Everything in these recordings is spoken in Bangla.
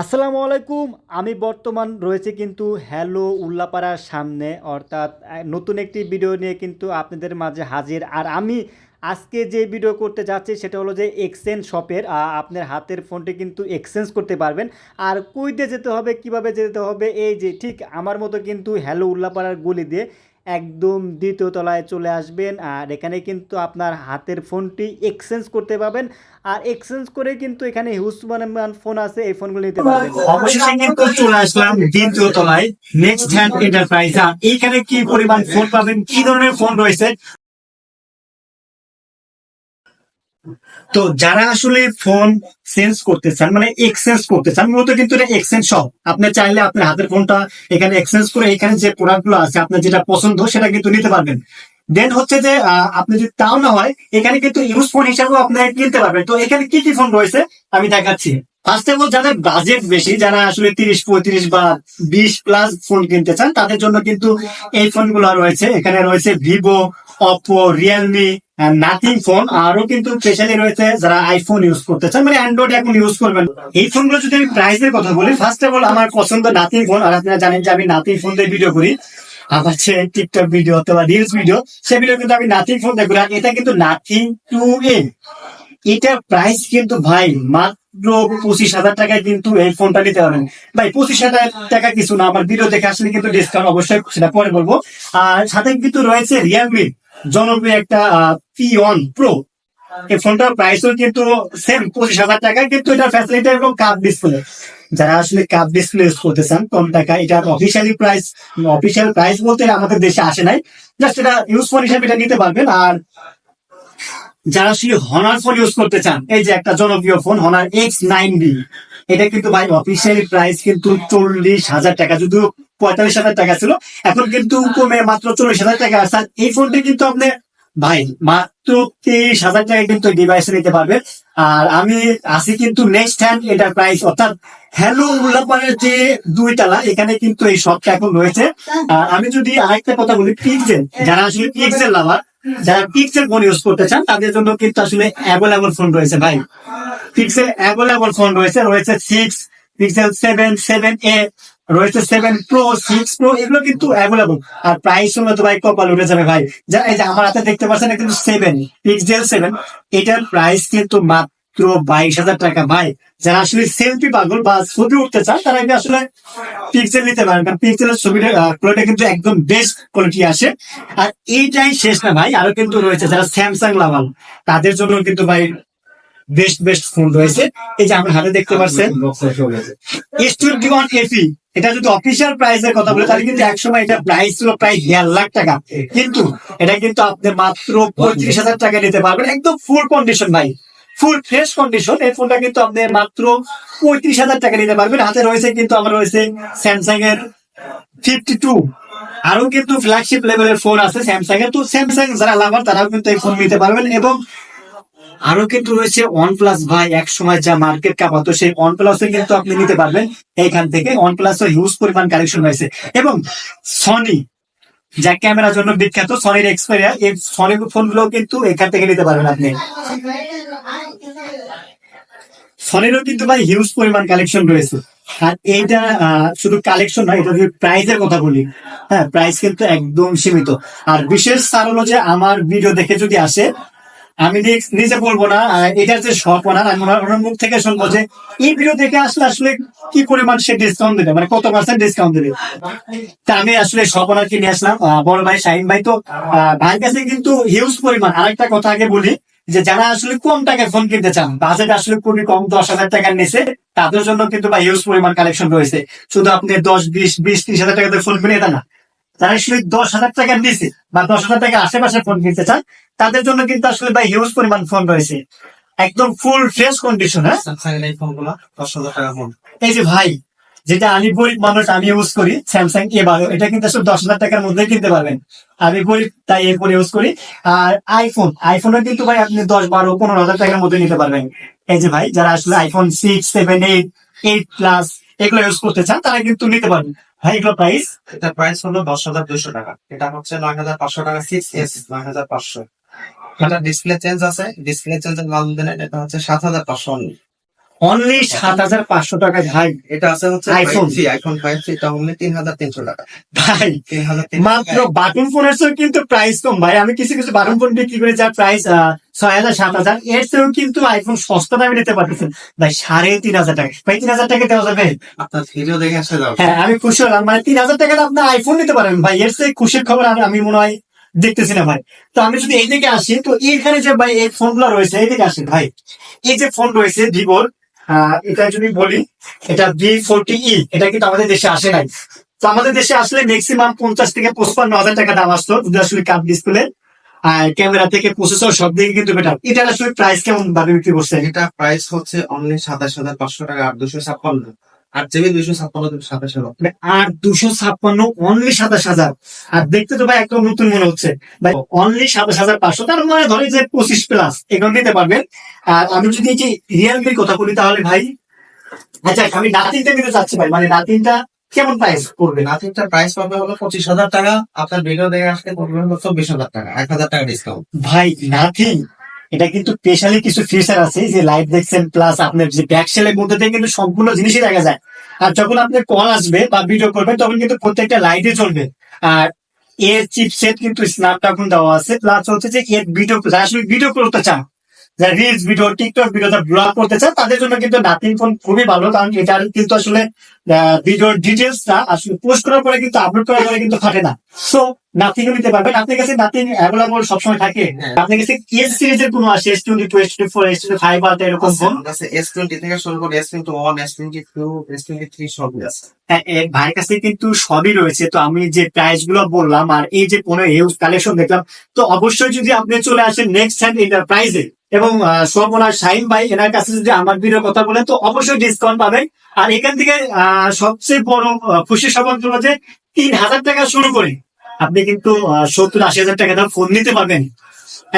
আসসালামু আলাইকুম। আমি বর্তমান রয়েছে কিন্তু হ্যালো উল্লাপাড়ার সামনে। অর্থাৎ নতুন একটি ভিডিও নিয়ে কিন্তু আপনাদের মাঝে হাজির। আর আমি আজকে যে ভিডিও করতে যাচ্ছি সেটা হলো যে এক্সচেঞ্জ শপের আপনার হাতের ফোনটি কিন্তু এক্সচেঞ্জ করতে পারবেন। আর কই দিয়ে যেতে হবে, কীভাবে যেতে হবে, এই যে ঠিক আমার মতো কিন্তু হ্যালো উল্লাপাড়ার গলি দিয়ে একদম দ্বিতীয় তলায় চলে আসবেন। আর এখানে কিন্তু আপনার হাতের ফোনটি এক্সচেঞ্জ করতে পাবেন। আর এক্সচেঞ্জ করে কিন্তু এখানে হিউজ মান ফোন আছে, এই ফোনগুলো নিতে পারবেন। অবশেষে কিন্তু চলে আসলাম দ্বিতীয় তলায়। নেক্সট হ্যান্ড এন্টারপ্রাইজ এখানে কি পরিমাণ ফোন পাবেন? কি ধরনের ফোন রয়েছে? তো যারা আসলে ফোন চেঞ্জ করতে চান মানে এক্সচেঞ্জ করতে চান মূলত কিন্তু এটা এক্সচেঞ্জ সব আপনি চাইলে আপনার হাতের ফোনটা এখানে এক্সচেঞ্জ করে এখানে যে প্রোডাক্টগুলো আছে, আপনার যেটা পছন্দ সেটা কিন্তু নিতে পারবেন। দেন হচ্ছে যে আপনি যদি তাও না হয়, এখানে কিন্তু ইউজ ফোন হিসাবেও আপনি কিনতে পারবেন। তো এখানে কি কি ফোন রয়েছে? আমি দেখাচ্ছি। ফার্স্ট অল যাদের বাজেট বেশি, যারা আসলে তিরিশ, পঁয়ত্রিশ বা বিশ প্লাস ফোন কিনতে চান, তাদের জন্য কিন্তু এই ফোনগুলো রয়েছে। এখানে রয়েছে Vivo Oppo Realme Nothing phone আরও কিন্তু স্পেশালি রয়েছে যারা আইফোন ইউজ করতে চান মানে অ্যান্ড্রয়েড এখন ইউজ করবেন। এই ফোনগুলো যদি আমি প্রাইসের কথা বলি ফার্স্ট অফ অল আমার পছন্দ নাথিং ফোন আর আপনারা জানেন যে আমি নাথিং ফোন দিয়ে ভিডিও করি। আবার যে টিকটক ভিডিও অথবা রিলস ভিডিও সে ভিডিও কিন্তু আমি নাথিং ফোন দেখি এটা কিন্তু নাথিং টু এ এটার প্রাইস কিন্তু ভাই মাত্র পঁচিশ হাজার টাকায় কিন্তু এই ফোনটা নিতে পারবেন। ভাই, পঁচিশ হাজার টাকা কিছু না, আমার ভিডিও দেখে আসলে কিন্তু ডিসকাউন্ট অবশ্যই সেটা পরে বলব। আর সাথে কিন্তু রয়েছে রিয়েলমি জনপ্রিয় একটা পি ওয়ান প্রো এই ফোনটার প্রাইসও কিন্তু সেম পঁচিশ হাজার টাকা কিন্তু এটার ফ্যাসিলিটি এবং কাপ ডিসপ্লে যারা আসলে কাপ ডিসপ্লে ইউজ করতে চান, কম টাকা এটার অফিসিয়ালি প্রাইস অফিসিয়াল প্রাইস বলতে আমাদের দেশে আসে নাই। জাস্ট এটা ইউজ ফোন হিসেবে এটা নিতে পারবেন। আর যারা আসলে হনার ফোন ইউজ করতে চান, এই যে একটা জনপ্রিয় phone Honor X nine B এটা কিন্তু ভাই অফিসিয়ালি প্রাইস কিন্তু চল্লিশ হাজার টাকা, যদিও পঁয়তাল্লিশ হাজার টাকা ছিল, এখন কিন্তু কমে মাত্র চল্লিশ হাজার টাকা। আর এই ফোনটি কিন্তু আপনি ভাই মাত্র তেইশ হাজার টাকা কিন্তু ডিভাইস নিতে পারবে আর আমি আছি কিন্তু নেক্সট হ্যান্ড এটার প্রাইস অর্থাৎ হ্যালো উল্লাপানের যে দুই তালা, এখানে কিন্তু এই শপটা এখন রয়েছে। আমি যদি আরেকটা কথা বলি পিক্সেল যারা আসলে পিক্সেল লাভার যারা পিক্সেল ফোন ইউজ করতে চান, তাদের জন্য কিন্তু আসলে অ্যাভেলেবল ফোন রয়েছে ভাই। পিক্সেল অ্যাভেলেবল ফোন রয়েছে রয়েছে six Pixel seven seven A রয়েছে সেভেন প্রো সিক্স প্রো এগুলো কিন্তু অ্যাভেলেবল আর প্রাইস হলো তো ভাই কপাল উঠে যাবে ভাই। যা, এই যে আমার হাতে দেখতে পাচ্ছেন কিন্তু সেভেন পিক্সেল সেভেন এটার প্রাইস কিন্তু মাত্র বাইশ হাজার টাকা। ভাই, যারা আসলে সেলফি পাগল বা ছবি উঠতে চান, তারা কিন্তু আসলে পিক্সেল নিতে পারেন, কারণ পিক্সেলের ছবিটা কোয়ালিটি কিন্তু একদম বেস্ট কোয়ালিটি আসে। আর এইটাই শেষ না ভাই, আরও কিন্তু রয়েছে যারা স্যামসাং লাভাল, তাদের জন্য কিন্তু ভাই বেস্ট বেস্ট ফোন রয়েছে। এই যে আমার হাতে দেখতে পাচ্ছেন এস টোয়েন্টি ওয়ান এফি এটা যদি অফিসিয়াল প্রাইস এর কথা বলে, তাহলে কিন্তু একসময় এটা প্রাইস ছিল প্রায় দেড় লাখ টাকা। কিন্তু এটা কিন্তু আপনি মাত্র পঁয়ত্রিশ হাজার টাকা নিতে পারবেন, একদম ফুল কন্ডিশন ভাই। ফুল ফ্রেশ কন্ডিশন এই ফোনটা কিন্তু আপনি মাত্র পঁয়ত্রিশ হাজার টাকা নিতে পারবেন। হাতে রয়েছে কিন্তু আমার রয়েছে স্যামসাং এর ফিফটি টু আরও কিন্তু ফ্ল্যাগশিপ লেভেলের ফোন আছে স্যামসাং এর। তো স্যামসাং যারা লাভার তারাও কিন্তু এই ফোন নিতে পারবেন এবং আরও কিন্তু রয়েছে ওয়ান প্লাস ভাই এক সময় যা মার্কেট কাপাতো সেই ওয়ান প্লাসও কিন্তু আপনি নিতে পারবেন। এইখান থেকে ওয়ান প্লাসও হিউজ পরিমাণ কালেকশন রয়েছে এবং সনি যা ক্যামেরার জন্য বিখ্যাত সনির এক্সপেরিয়া এই সনি ফোনগুলো কিন্তু এখান থেকে নিতে পারবেন আপনি। সনিরও কিন্তু ভাই হিউজ পরিমাণ কালেকশন রয়েছে। আর এইটা শুধু কালেকশন নয়, এটা যদি প্রাইসের কথা বলি হ্যাঁ প্রাইস কিন্তু একদম সীমিত। আর বিশেষ কারণ হলো যে, আমার ভিডিও দেখে যদি আসে আমি নিজ- বলব না এটার যে শপ ওনার আমি ওনার ওনার মুখ থেকে শুনব যে এই ভিডিও দেখে আসলে আসলে কি পরিমাণ সে ডিসকাউন্ট দেবে? মানে কত পার্সেন্ট ডিসকাউন্ট দেবে? তা আমি আসলে শপ ওনারকে নিয়ে আসলাম। বড় ভাই শাহিন ভাই তো ভাইয়ের কাছে কিন্তু হিউজ পরিমাণ। আরেকটা কথা আগে বলি, যে যারা আসলে কম টাকায় ফোন কিনতে চান বাজেট আসলে খুবই কম, দশ হাজার টাকার নিচে, তাদের জন্য কিন্তু বা হিউজ পরিমাণ কালেকশন রয়েছে। শুধু আপনি দশ, বিশ বিশ, ত্রিশ হাজার টাকাতে ফোন কিনে এটা না। যারা আসলে দশ হাজার টাকার নিচে বা দশ হাজার টাকার আশেপাশে ফোন কিনতে চান তাদের জন্য কিন্তু আসলে ভাই হিউজ পরিমাণ ফোন রয়েছে। একদম ফুল ফ্রেশ কন্ডিশন হ্যাঁ? এই ফোনগুলো দশ হাজার টাকা ফোন এই যে ভাই যেটা আমি গরিব মানুষ আমি ইউজ করি স্যামসাং এ বারো এটা কিন্তু আসলে দশ হাজার টাকার মধ্যে কিনতে পারবেন। আমি গরিব তাই এরপর ইউজ করি। আর আইফোন আইফোনও কিন্তু ভাই আপনি দশ বারো পনেরো হাজার টাকার মধ্যে নিতে পারবেন। এই যে ভাই যারা আসলে iPhone six seven eight eight plus এগুলো ইউজ করতে চান তারা কিন্তু নিতে পারবেন। ভাই এগুলো প্রাইস এটা প্রাইস হলো দশ হাজার দুইশো টাকা। এটা হচ্ছে নয় হাজার পাঁচশো টাকা সিক্স এস নয় হাজার পাঁচশো। এটা ডিসপ্লে চেঞ্জ আছে। ডিসপ্লে চেঞ্জের মাল দিলে এটা হচ্ছে সাত হাজার পাঁচশো অনলি সাত হাজার পাঁচশো টাকা ভাই এটা আছে হচ্ছে। Five G iPhone five G এটা হলে তিন হাজার তিনশো টাকা। ভাই মাত্র বাটন ফোনের চেয়েও কিন্তু প্রাইস কম। ভাই আমি কিছু কিছু বাটন ফোন বিক্রি করে যার প্রাইস ছয় হাজার সাত হাজার। এর চেয়েও কিন্তু আইফোন সস্তা দামে নিতে পারতেছেন ভাই সাড়ে তিন হাজার টাকা। ভাই তিন হাজার টাকা দেওয়া যাবে? আপনার ভিডিও দেখে আসে যাবে হ্যাঁ আমি খুশি হলাম। মানে তিন হাজার টাকাটা আপনি আইফোন নিতে পারেন। ভাই এর চেয়ে খুশির খবর আমি মনে হয় দেখতেছি না ভাই। তো আমি যদি এইদিকে আসি তো এইখানে যে ভাই এই ফোন ফোনগুলো রয়েছে এইদিকে আসি ভাই। এই যে ফোন রয়েছে ভিভোর এটা যদি বলি, এটা বি ফোরটি ই এটা কিন্তু আমাদের দেশে আসে নাই। তো আমাদের দেশে আসলে ম্যাক্সিমাম পঞ্চাশ থেকে পঁচপান্ন হাজার টাকা দাম আসতো যদি আসলে কাপ ডিসপ্লে আর ক্যামেরা থেকে প্রসেসর সব দিকে কিন্তু বেটার এটা আসলে প্রাইস কেমন ভাবে বিক্রি করছে এটা প্রাইস হচ্ছে অনলি সাতাশ হাজার পাঁচশো টাকা আট দুশো ছাপ্পান্ন। আট জিবি দুশো ছাপ্পান্ন সাতাশ হাজার মানে আর দুশো ছাপ্পান্ন অনলি সাতাশ হাজার। আর দেখতে তো ভাই একদম নতুন মনে হচ্ছে। ভাই অনলি সাতাশ হাজার পাঁচশো। তার মানে ধরে যে পঁচিশ প্লাস এগুলো নিতে পারবেন। আর আমি যদি এই যে রিয়েলমির কথা বলি তাহলে ভাই আচ্ছা আমি নাতিনটা নিতে চাচ্ছি ভাই। মানে নাতিনটা কেমন প্রাইস পড়বে? নাথিংটার প্রাইস পাবে হলো পঁচিশ হাজার টাকা। আপনার ভিডিও দেখে আসতে পড়বে হলো চব্বিশ হাজার টাকা। এক হাজার টাকা ডিসকাউন্ট ভাই নাথিং এটা কিন্তু স্পেশালি কিছু ফিচার আছে যে লাইট দেখছেন প্লাস আপনার যে ব্যাক সেলের মধ্যে থেকে কিন্তু সম্পূর্ণ জিনিসই দেখা যায়। আর যখন আপনার কল আসবে বা ভিডিও করবেন, তখন কিন্তু প্রত্যেকটা লাইটে চলবে। আর এর চিপসেট কিন্তু স্ন্যাপড্রাগন দেওয়া আছে প্লাস হচ্ছে যে এর ভিডিও ভিডিও করতে চান reels video TikTok video vlog করতে চান তাদের জন্য কিন্তু নাথিং ফোন খুবই ভালো কারণ এটার কিন্তু আসলে ভিডিওর ডিটেলসটা আসলে পোস্ট করার পরে কিন্তু আপলোড করার পরে কিন্তু ফাটে না। সো নাথিং নিতে পারবেন আপনার কাছে নাথিং অ্যাভেলেবল সবসময় থাকে? হ্যাঁ। আপনার কাছে এস সিরিজের কোনো আসে S twenty two S twenty four S twenty five ultra এরকম ফোন এস টোয়েন্টি থেকে শুরু করে S twenty one S twenty two S twenty three সবই আছে। হ্যাঁ, ভাইয়ের কাছে কিন্তু সবই রয়েছে। তো আমি যে প্রাইসগুলো বললাম আর এই যে পনেরো হিউজ কালেকশন দেখলাম তো অবশ্যই যদি আপনি চলে আসেন নেক্সট হ্যান্ড এন্টারপ্রাইজে এবং সোমনার শাহিন ভাই এনার কাছে যদি আমার ভিডিও কথা বলেন তো অবশ্যই ডিসকাউন্ট পাবেন। আর এখান থেকে সবচেয়ে বড় খুশি খবর হলো যে তিন হাজার টাকা শুরু করে। আপনি কিন্তু সত্তর আশি হাজার টাকা ফোন নিতে পারবেন।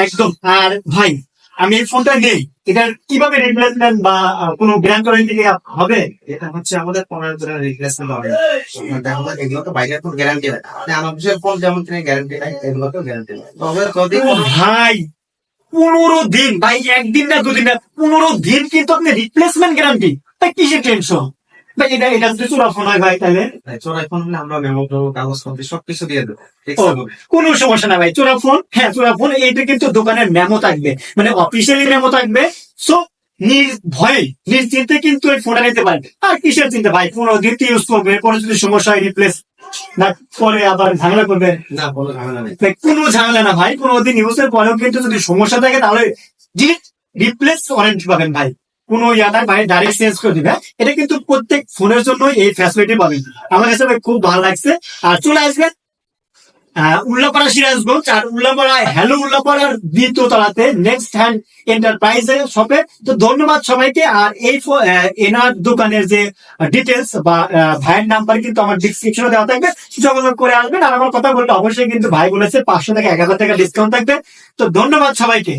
একদম। আর ভাই আমি এই ফোনটা নেই। এটার কীভাবে রিপ্লেসমেন্ট বা কোনো গ্র্যান্ড ওয়ারেন্টি হবে? এটা হচ্ছে আমাদের পনেরো দিনের রিপ্লেসমেন্ট হবে। দেখা এগুলো তো বাইরের ফোন গ্যারান্টি দেয় আমাদের ফোন যেমন তিনি গ্যারান্টি দেয় এগুলো তো গ্যারান্টি যদি ভাই পনেরো দিন ভাই একদিন না দুদিন না পনেরো দিন কিন্তু আপনি রিপ্লেসমেন্ট গ্যারান্টি তাই কিসের টেনশন ভাই এটা এটা যদি চূড়া ফোন হয় ভাই তাহলে? চোরাই ফোন হলে আমরা মেমো কাগজপত্র সবকিছু দিয়ে দেবো। কোনো সমস্যা না ভাই চোরা ফোন হ্যাঁ চোরা ফোন এইটা কিন্তু দোকানের মেমো থাকবে। মানে অফিসিয়ালি মেমো থাকবে। সো নির্ভয়ে নিশ্চিন্তে কিন্তু এই ফোনটা নিতে পারবে। আর কিসের চিন্তা ভাই পনেরো দিন ইউজ করবে পরে যদি সমস্যা হয় রিপ্লেস না পরে আবার ঝামেলা করবে। না কোনো ঝামেলা নেই। কোনো ঝামেলা না ভাই পনেরো দিন ইউজের পরেও কিন্তু যদি সমস্যা থাকে তাহলে রিপ্লেস ওয়ারেন্টি পাবেন ভাই। কোনো ইয়া নাই ভাই ডাইরেক্ট চেঞ্জ করে দিবে। এটা কিন্তু প্রত্যেক ফোনের জন্য এই ফ্যাসিলিটি পাবেন। আমার কাছে ভাই খুব ভালো লাগছে। আর চলে আসবেন উল্লাপাড়া সিরাজগঞ্জ আর উল্লাপাড়া হ্যালো উল্লাপাড়ার দ্বিতীয় তলাতে নেক্সট হ্যান্ড এন্টারপ্রাইজের শপে তো ধন্যবাদ সবাইকে। আর এই এনার দোকানের যে ডিটেলস বা ভাইয়ের নাম্বার কিন্তু আমার ডিসক্রিপশনে দেওয়া থাকবে। যোগাযোগ করে আসবেন। আর আমার কথা বলতে অবশ্যই কিন্তু ভাই বলেছে পাঁচশো থেকে এক হাজার টাকা ডিসকাউন্ট থাকবে। তো ধন্যবাদ সবাইকে।